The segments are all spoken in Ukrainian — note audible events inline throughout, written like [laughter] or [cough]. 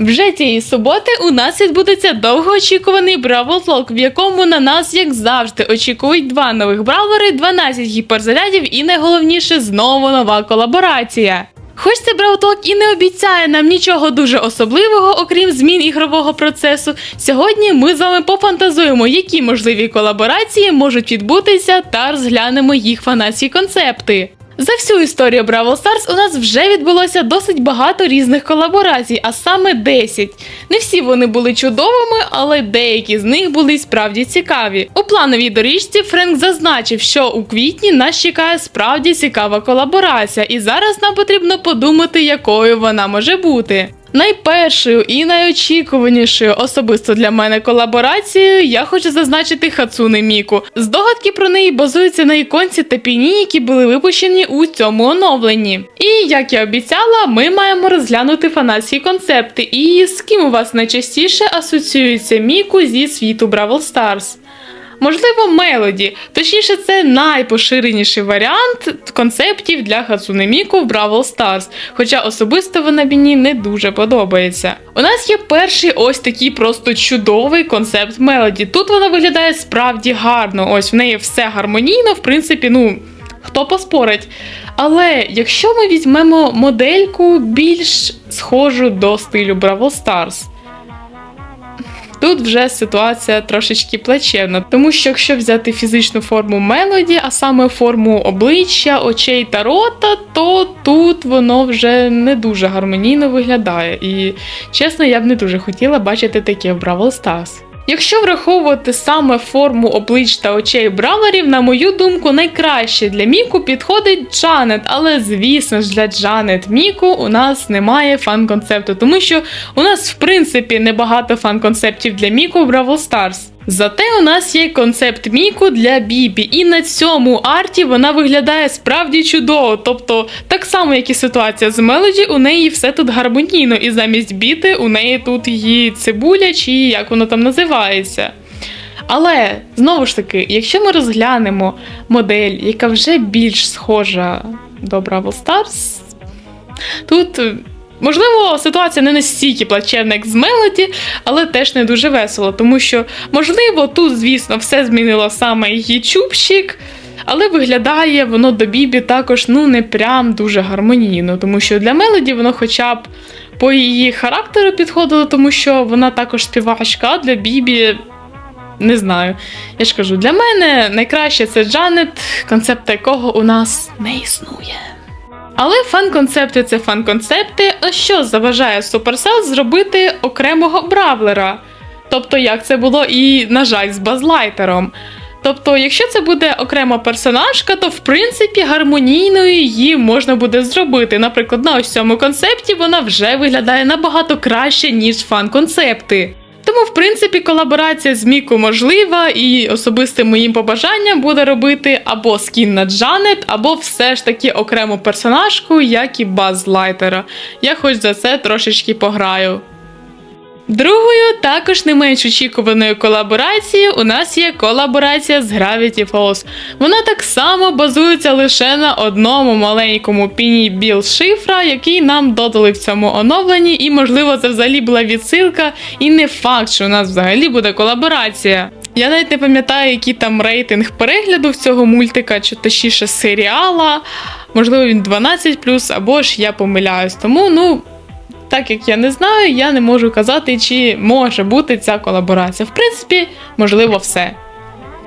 Вже цієї суботи у нас відбудеться довгоочікуваний Бравл Лок, в якому на нас, як завжди, очікують два нових бравлери, 12 гіперзарядів і найголовніше знову нова колаборація. Хоч цей Бравлток і не обіцяє нам нічого дуже особливого, окрім змін ігрового процесу, сьогодні ми з вами пофантазуємо, які можливі колаборації можуть відбутися, та розглянемо їх фанатські концепти. За всю історію Бравл Старс у нас вже відбулося досить багато різних колаборацій, а саме 10. Не всі вони були чудовими, але деякі з них були справді цікаві. У плановій доріжці Френк зазначив, що у квітні нас чекає справді цікава колаборація, і зараз нам потрібно подумати, якою вона може бути. Найпершою і найочікуванішою особисто для мене колаборацією я хочу зазначити Хацуне Міку. Здогадки про неї базуються на іконці та піні, які були випущені у цьому оновленні. І як я обіцяла, ми маємо розглянути фанатські концепти. І з ким у вас найчастіше асоціюється Міку зі світу Бравл Старс? Можливо, Мелоді. Точніше, це найпоширеніший варіант концептів для Хацуне Міку в Бравл Старс. Хоча особисто вона мені не дуже подобається. У нас є перший ось такий просто чудовий концепт Мелоді. Тут вона виглядає справді гарно. Ось в неї все гармонійно, в принципі, ну. Хто поспорить? Але якщо ми візьмемо модельку більш схожу до стилю Бравл Старс, Тут вже ситуація трошечки плачевна, тому що якщо взяти фізичну форму мелоді, а саме форму обличчя, очей та рота, то тут воно вже не дуже гармонійно виглядає. І чесно, я б не дуже хотіла бачити таке в Бравл Stars. Якщо враховувати саме форму облич та очей браварів, на мою думку, найкраще для Міку підходить Джанет, але звісно ж для Джанет Міку у нас немає фан-концепту, тому що у нас в принципі небагато фан-концептів для Міку в Бравл Старс. Зате у нас є концепт Міку для Бібі, і на цьому арті вона виглядає справді чудово. Тобто, так само, як і ситуація з Мелоді, у неї все тут гармонійно, і замість біти у неї тут її цибуля, чи як воно там називається. Але знову ж таки, якщо ми розглянемо модель, яка вже більш схожа до Бравл Старс, тут. Можливо, ситуація не настільки плачевна, як з Мелоді, але теж не дуже весело, тому що, можливо, тут, звісно, все змінило саме її чубчик, але виглядає воно до Бібі також ну не прям дуже гармонійно, тому що для Мелоді воно хоча б по її характеру підходило, тому що вона також співачка, а для Бібі. Не знаю. Я ж кажу, для мене найкраще це Джанет, концепт якого у нас не існує. Але фан-концепти це фан-концепти. А що заважає Supercell зробити окремого бравлера? Тобто, як це було і, на жаль, з Базлайтером. Тобто, якщо це буде окрема персонажка, то в принципі гармонійною її можна буде зробити. Наприклад, на ось цьому концепті вона вже виглядає набагато краще, ніж фан-концепти. Тому, в принципі, колаборація з Міку можлива, і особистим моїм побажанням буде робити або скін на Джанет, або все ж таки окрему персонажку, як і Баз Лайтера. Я хоч за це трошечки пограю. Другою, також не менш очікуваною колаборацією, у нас є колаборація з Gravity Falls. Вона так само базується лише на одному маленькому піні біл шифра, який нам додали в цьому оновленні, і, можливо, це взагалі була відсилка, і не факт, що у нас взагалі буде колаборація. Я навіть не пам'ятаю, який там рейтинг перегляду в цього мультика, чи точніше серіала. Можливо, він 12 або ж я помиляюсь. Тому, ну, так як я не знаю, я не можу казати, чи може бути ця колаборація. В принципі, можливо, все.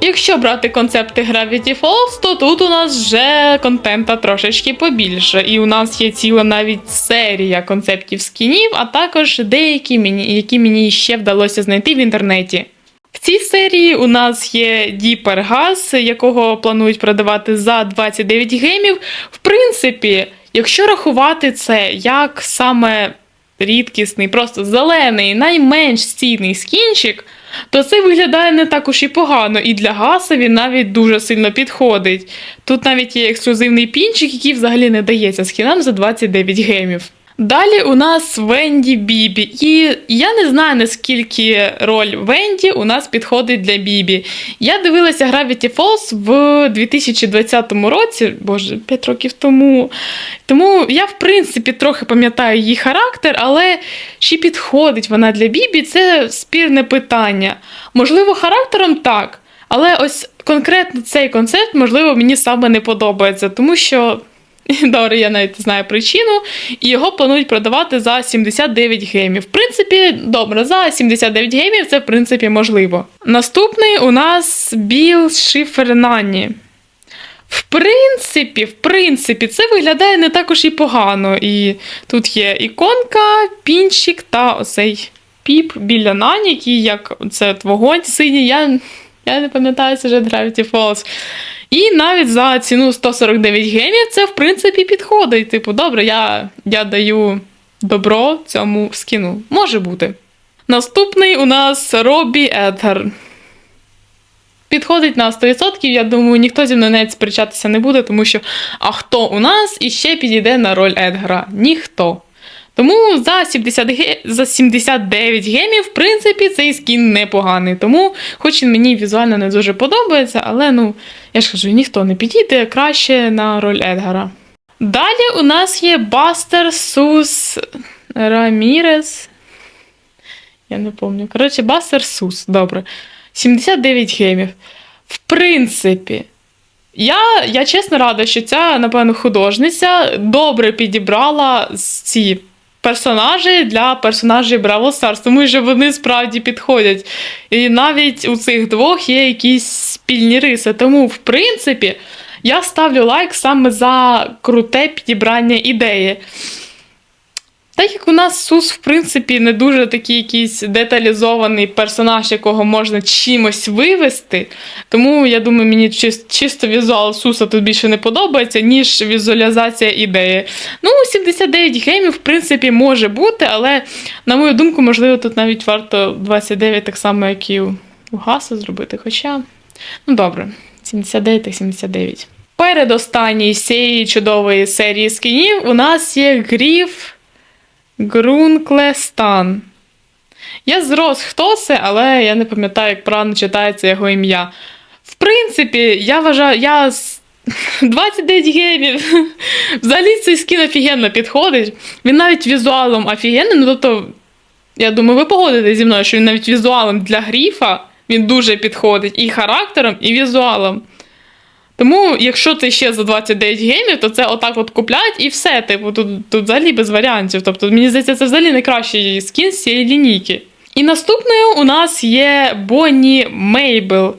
Якщо брати концепти Gravity Falls, то тут у нас вже контента трошечки побільше, і у нас є ціла навіть серія концептів скінів, а також деякі, які мені ще вдалося знайти в інтернеті. В цій серії у нас є Діпер Газ, якого планують продавати за 29 гемів. В принципі, якщо рахувати це як саме рідкісний, просто зелений, найменш цінний скінчик, то це виглядає не так уж і погано, і для гаса він навіть дуже сильно підходить. Тут навіть є ексклюзивний пінчик, який взагалі не дається скінам за 29 гемів. Далі у нас Венді Бібі. І я не знаю, наскільки роль Венді у нас підходить для Бібі. Я дивилася Gravity Falls в 2020 році, боже, 5 років тому. Тому я, в принципі, трохи пам'ятаю її характер, але чи підходить вона для Бібі, це спірне питання. Можливо, характером так, але ось конкретно цей концепт, можливо, мені саме не подобається, тому що. [laughs] Добре, я навіть знаю причину, і його планують продавати за 79 геймів. В принципі, добре, за 79 геймів це в принципі можливо. Наступний у нас Біл Шифернані. В принципі, в принципі, це виглядає не також і погано. І тут є іконка, пінчик та оцей піп біля Нані, який як це вогонь синій. Я, я не пам'ятаю сюжет Gravity Falls. І навіть за ціну 149 гемів це, в принципі, підходить. Типу, добре, я, я даю добро цьому скіну. Може бути. Наступний у нас Робі Едгар. Підходить на 100%, я думаю, ніхто зі мною навіть сперечатися не буде, тому що а хто у нас іще підійде на роль Едгара? Ніхто. Тому за 70 ге... за 79 гемів, в принципі, цей скін непоганий. Тому, хоч він мені візуально не дуже подобається, але ну, я ж кажу, ніхто не підійде краще на роль Едгара. Далі у нас є Бастер Сус Рамірес. Я не пам'ятаю. Коротше, Бастер Сус, добре. 79 гемів. В принципі, я, я чесно рада, що ця, напевно, художниця добре підібрала ці персонажі для персонажів Браво Старс, тому що вони справді підходять. І навіть у цих двох є якісь спільні риси. Тому, в принципі, я ставлю лайк саме за круте підібрання ідеї. Так як у нас Сус, в принципі, не дуже такий якийсь деталізований персонаж, якого можна чимось вивести. Тому я думаю, мені чис- чисто візуал Суса тут більше не подобається, ніж візуалізація ідеї. Ну, 79 геймів, в принципі, може бути, але, на мою думку, можливо, тут навіть варто 29, так само, як і у Гаса зробити. Хоча, ну добре, 79 так 79. Передостанній з цієї чудової серії скінів у нас є Гріф. Грунклестан. Я зрос хто це, але я не пам'ятаю, як правильно читається його ім'я. В принципі, я вважаю, я 29 [laughs] геймів. [laughs] Взагалі цей скін офігенно підходить. Він навіть візуалом офігенний. Ну, тобто, я думаю, ви погодитесь зі мною, що він навіть візуалом для гріфа він дуже підходить і характером, і візуалом. Тому, якщо це ще за 29 геймів, то це отак от купляють і все. Типу, тут, тут взагалі без варіантів. Тобто, мені здається, це взагалі найкращий скін з цієї лінійки. І наступною у нас є Бонні Мейбл.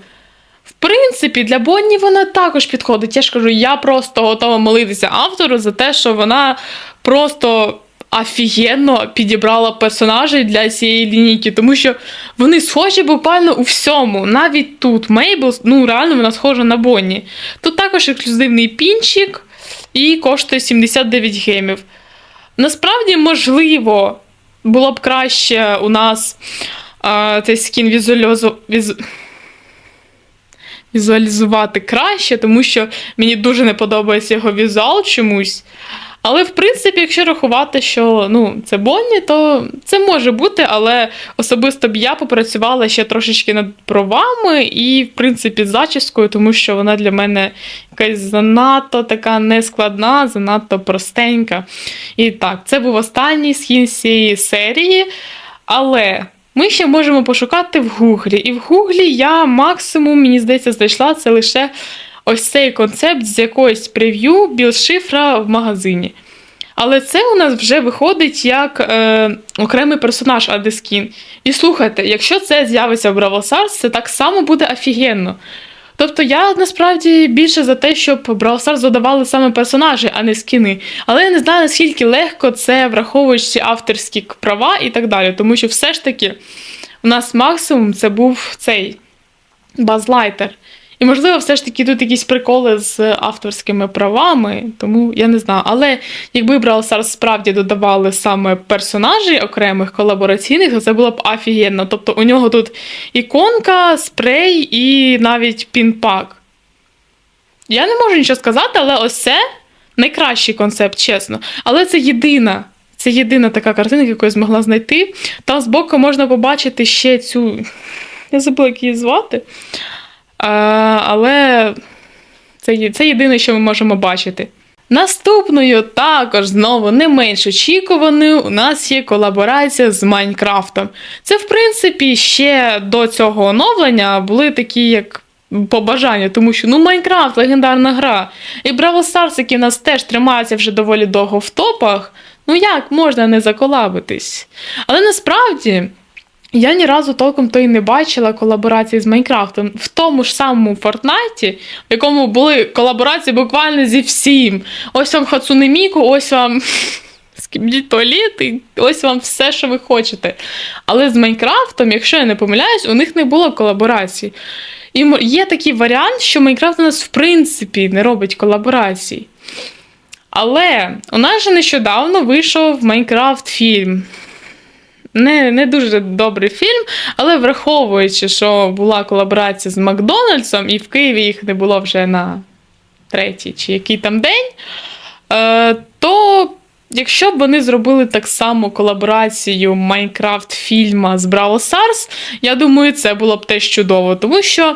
В принципі, для Бонні вона також підходить. Я ж кажу, я просто готова молитися автору за те, що вона просто офігенно підібрала персонажей для цієї лінійки, тому що вони схожі буквально у всьому. Навіть тут Мейбл, ну реально вона схожа на Бонні. Тут також ексклюзивний пінчик і коштує 79 гемів. Насправді, можливо, було б краще у нас а, цей скін візуалізу... візу... візуалізувати краще, тому що мені дуже не подобається його візуал чомусь. Але, в принципі, якщо рахувати, що ну, це Бонні, то це може бути, але особисто б я попрацювала ще трошечки над бровами і, в принципі, зачіскою, тому що вона для мене якась занадто така нескладна, занадто простенька. І так, це був останній скін цієї серії. Але ми ще можемо пошукати в Гуглі. І в Гуглі я максимум, мені здається, знайшла це лише ось цей концепт з якоїсь прев'ю білшифра в магазині. Але це у нас вже виходить як е, окремий персонаж Адескін. І слухайте, якщо це з'явиться в Бравл Stars, це так само буде офігенно. Тобто я насправді більше за те, щоб Brawl Stars додавали саме персонажі, а не скіни. Але я не знаю, наскільки легко це враховуючи авторські права і так далі. Тому що все ж таки у нас максимум це був цей базлайтер. Можливо, все ж таки тут якісь приколи з авторськими правами, тому я не знаю. Але якби Brawl Stars справді додавали саме персонажі окремих колабораційних, то це було б офігенно. Тобто у нього тут іконка, спрей і навіть пінпак. Я не можу нічого сказати, але ось це найкращий концепт, чесно. Але це єдина. Це єдина така картинка, яку я змогла знайти. Там збоку можна побачити ще цю. Я забула, як її звати. Але це, це єдине, що ми можемо бачити. Наступною також знову не менш очікуваною у нас є колаборація з Майнкрафтом. Це, в принципі, ще до цього оновлення були такі як побажання, тому що ну Майнкрафт легендарна гра. І Браво Старс, який в нас теж тримається вже доволі довго в топах. Ну як можна не заколабитись? Але насправді. Я ні разу толком то й не бачила колаборації з Майнкрафтом. В тому ж самому Фортнайті, в якому були колаборації буквально зі всім. Ось вам Хацуне Міку, ось вам [laughs] скібдіть туалет, і ось вам все, що ви хочете. Але з Майнкрафтом, якщо я не помиляюсь, у них не було колаборацій. І є такий варіант, що Майнкрафт у нас в принципі не робить колаборацій. Але у нас же нещодавно вийшов Майнкрафт фільм. Не, не дуже добрий фільм, але враховуючи, що була колаборація з Макдональдсом, і в Києві їх не було вже на третій чи який там день, е, то якщо б вони зробили так само колаборацію Майнкрафт фільма з Браво Stars, я думаю, це було б теж чудово, тому що.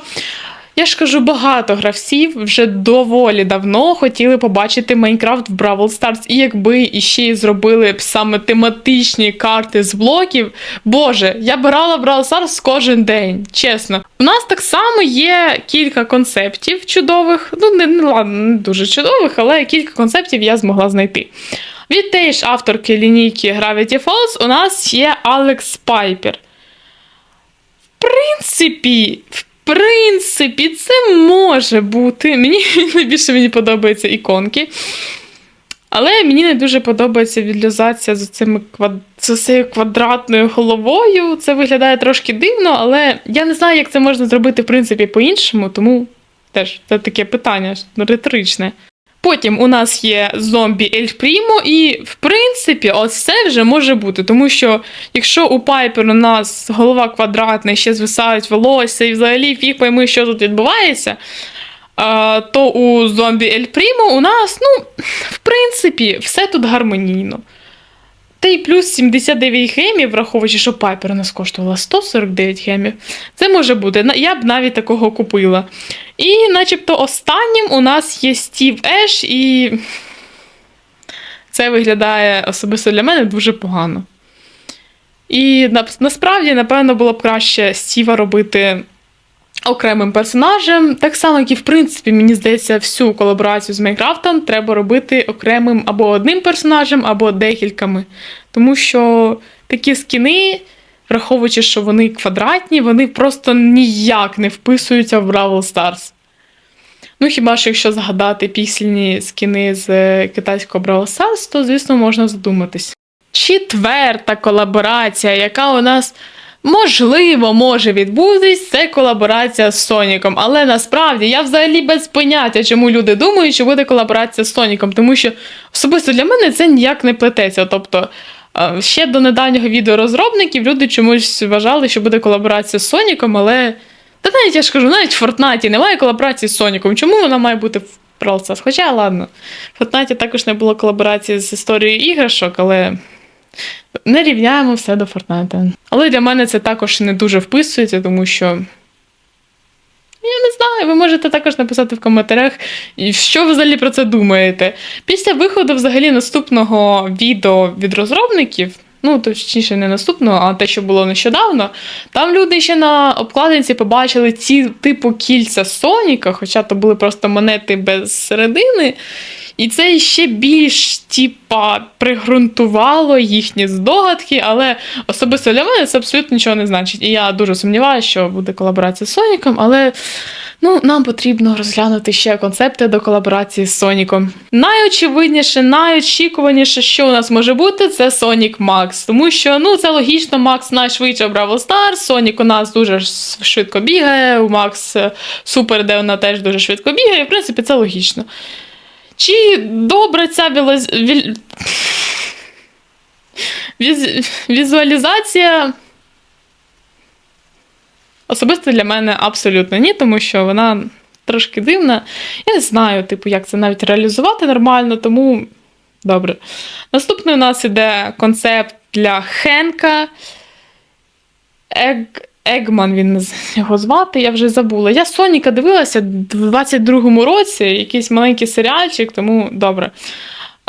Я ж кажу, багато гравців вже доволі давно хотіли побачити Майнкрафт в Бравл Старс. І якби іще й зробили б саме тематичні карти з блоків, боже, я б грала в Бравл Старс кожен день, чесно. У нас так само є кілька концептів чудових. Ну, не, не ладно, не дуже чудових, але кілька концептів я змогла знайти. Від тієї ж авторки лінійки Gravity Falls у нас є Алекс Пайпер. В принципі, в принципі, це може бути. Мені [laughs] найбільше мені подобаються іконки. Але мені не дуже подобається відлюзація з, цими цією квадратною головою. Це виглядає трошки дивно, але я не знаю, як це можна зробити, в принципі, по-іншому, тому теж це таке питання риторичне. Потім у нас є зомбі Ель Прімо, і в принципі, ось це вже може бути, тому що якщо у Пайпер у нас голова квадратна, ще звисають волосся, і взагалі фіг пойми, що тут відбувається, то у зомбі Ель Прімо у нас, ну, в принципі, все тут гармонійно. Та й плюс 79 гемів, враховуючи, що Пайпер у нас коштувала 149 гемів. Це може бути. Я б навіть такого купила. І, начебто, останнім у нас є Стів Еш, і це виглядає особисто для мене дуже погано. І насправді, напевно, було б краще Стіва робити окремим персонажем. Так само, як і, в принципі, мені здається, всю колаборацію з Майнкрафтом треба робити окремим або одним персонажем, або декількома. Тому що такі скіни, враховуючи, що вони квадратні, вони просто ніяк не вписуються в Бравл Старс. Ну, хіба що якщо згадати піксельні скіни з е, китайського Бравл Старс, то, звісно, можна задуматись. Четверта колаборація, яка у нас можливо може відбутись, це колаборація з Соніком. Але насправді я взагалі без поняття, чому люди думають, що буде колаборація з Соніком, тому що особисто для мене це ніяк не плететься. Тобто, е, ще до недавнього відео розробників люди чомусь вважали, що буде колаборація з Соніком, але. Та навіть я ж кажу, навіть в Фортнаті немає колаборації з Соніком. Чому вона має бути в Brawl Хоча, ладно, в Фортнаті також не було колаборації з історією іграшок, але не рівняємо все до Фортнайта. Але для мене це також не дуже вписується, тому що. Я не знаю, ви можете також написати в коментарях, що взагалі про це думаєте. Після виходу взагалі наступного відео від розробників, ну точніше, не наступного, а те, що було нещодавно, там люди ще на обкладинці побачили ці типу кільця Соніка, хоча то були просто монети без середини. І це ще більш типа пригрунтувало їхні здогадки, але особисто для мене це абсолютно нічого не значить. І я дуже сумніваюся, що буде колаборація з Соніком, але ну, нам потрібно розглянути ще концепти до колаборації з Соніком. Найочевидніше, найочікуваніше, що у нас може бути, це Сонік Макс. Тому що ну, це логічно, Макс найшвидше в Бравл Stars, Сонік у нас дуже швидко бігає, у Макс е, Супер, де вона теж дуже швидко бігає. В принципі, це логічно. Чи добра ця віль... Віз... візуалізація? Особисто для мене абсолютно ні, тому що вона трошки дивна. Я не знаю, типу, як це навіть реалізувати нормально, тому Добре. Наступний у нас іде концепт для Хенка. Ег... Егман він його звати, я вже забула. Я Соніка дивилася в 22-му році, якийсь маленький серіальчик, тому добре.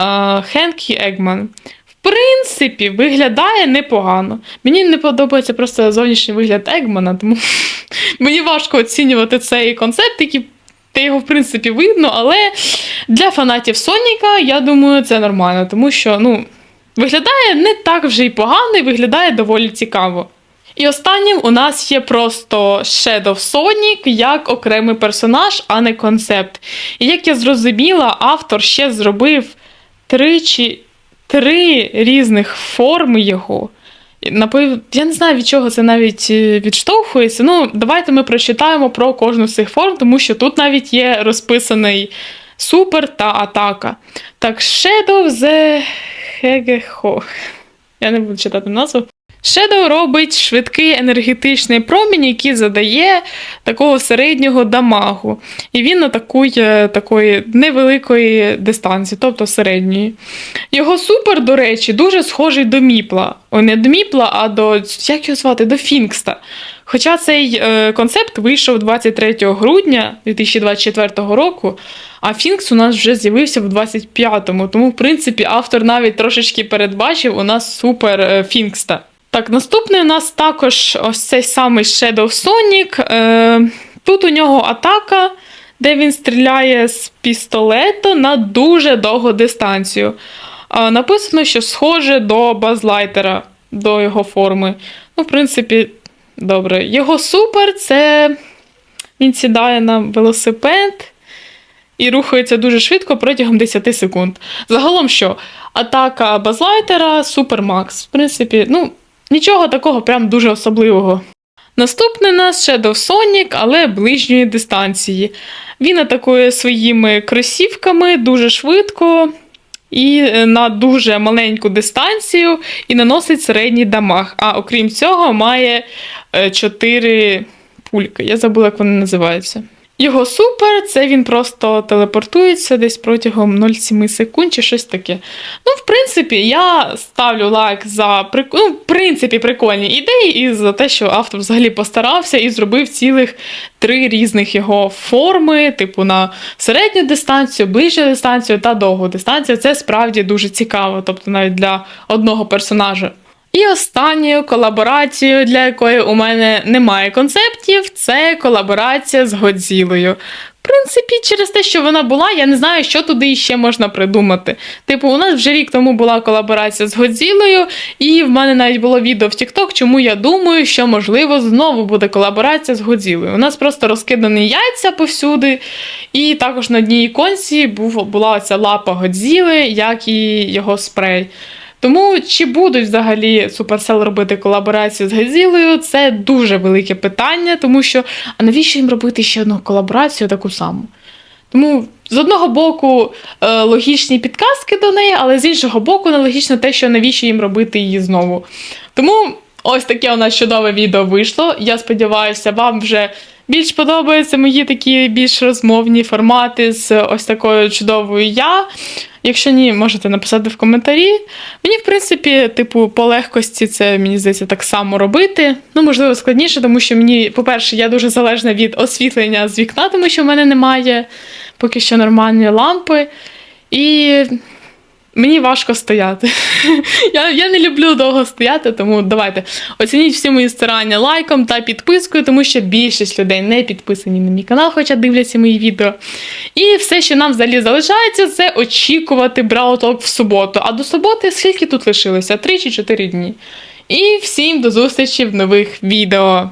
Е, Хенк і Егман. В принципі, виглядає непогано. Мені не подобається просто зовнішній вигляд Егмана, тому [laughs] мені важко оцінювати цей концепт, який та його, в принципі, видно, але для фанатів Соніка, я думаю, це нормально, тому що ну, виглядає не так вже й погано, і виглядає доволі цікаво. І останнім у нас є просто Shadow Sonic як окремий персонаж, а не концепт. І як я зрозуміла, автор ще зробив три чи три різних форми його. І, Напев... Я не знаю, від чого це навіть е, відштовхується. Ну, давайте ми прочитаємо про кожну з цих форм, тому що тут навіть є розписаний супер та атака. Так, Shadow the Hedgehog. Я не буду читати назву. Shadow робить швидкий енергетичний промінь, який задає такого середнього дамагу. І він атакує такої невеликої дистанції, тобто середньої. Його супер, до речі, дуже схожий до Міпла. О, не до Міпла, а до як його звати? До Фінкста. Хоча цей е, концепт вийшов 23 грудня 2024 року, а Фінкс у нас вже з'явився в 25-му. Тому, в принципі, автор навіть трошечки передбачив у нас супер е, Фінкста. Так, наступний у нас також ось цей самий Shadow Sonic. Е, тут у нього атака, де він стріляє з пістолету на дуже довгу дистанцію. Е, написано, що схоже до Базлайтера, до його форми. Ну, в принципі, добре. Його супер це він сідає на велосипед і рухається дуже швидко протягом 10 секунд. Загалом що? Атака Базлайтера, Супер Макс. В принципі, ну, нічого такого прям дуже особливого. Наступний нас Shadow Sonic, але ближньої дистанції. Він атакує своїми кросівками дуже швидко і е, на дуже маленьку дистанцію і наносить середній дамаг. А окрім цього, має 4 пульки. Я забула, як вони називаються. Його супер, це він просто телепортується десь протягом 0,7 секунд чи щось таке. Ну, в принципі, я ставлю лайк за прик... ну, в принципі, прикольні ідеї і за те, що автор взагалі постарався і зробив цілих три різних його форми, типу на середню дистанцію, ближню дистанцію та довгу дистанцію. Це справді дуже цікаво, тобто навіть для одного персонажа. І останньою колаборацією, для якої у мене немає концептів, це колаборація з Годзілою. В принципі, через те, що вона була, я не знаю, що туди ще можна придумати. Типу, у нас вже рік тому була колаборація з Годзілою, і в мене навіть було відео в TikTok, чому я думаю, що можливо знову буде колаборація з Годзілою. У нас просто розкидані яйця повсюди, і також на одній іконці була оця лапа Годзіли, як і його спрей. Тому чи будуть взагалі Supercell робити колаборацію з Годзілою, це дуже велике питання, тому що а навіщо їм робити ще одну колаборацію таку саму? Тому з одного боку е, логічні підказки до неї, але з іншого боку, нелогічно те, що навіщо їм робити її знову. Тому ось таке у нас чудове відео вийшло. Я сподіваюся, вам вже більш подобаються мої такі більш розмовні формати з ось такою чудовою я. Якщо ні, можете написати в коментарі. Мені, в принципі, типу, по легкості це, мені здається, так само робити. Ну, можливо, складніше, тому що мені, по-перше, я дуже залежна від освітлення з вікна, тому що в мене немає поки що нормальної лампи. І мені важко стояти. [laughs] я, я не люблю довго стояти, тому давайте оцініть всі мої старання лайком та підпискою, тому що більшість людей не підписані на мій канал, хоча дивляться мої відео. І все, що нам взагалі залишається, це очікувати Брауток в суботу. А до суботи скільки тут лишилося? Три чи чотири дні. І всім до зустрічі в нових відео.